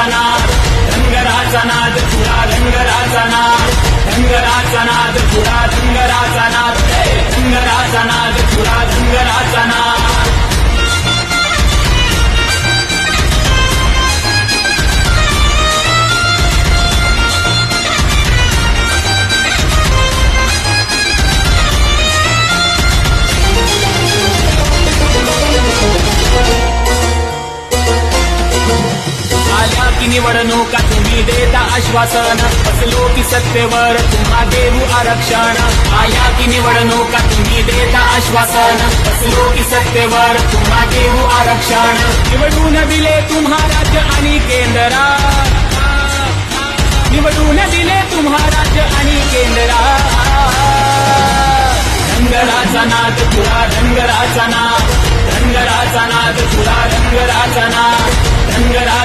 रंगराचा नाद रंगराचा नाद पुरा रंगराचा नाद रंगराचा नाद पुरा रंगराचा नाद रंगराचा नाद पुरा रंगराचा नाद निवडणुका तुम्ही देता आश्वासन. असलो की सत्तेवर तुम्हा देऊ आरक्षण. आल्या की निवडणुका तुम्ही देता आश्वासन. असलो की सत्तेवर तुम्हा देऊ आरक्षण. निवडून दिले तुम्हा राज्य आणि केंद्रा. निवडून दिले तुम्हा राज्य आणि केंद्रा. रंगराचा नाद पुरा रंगराचा नाद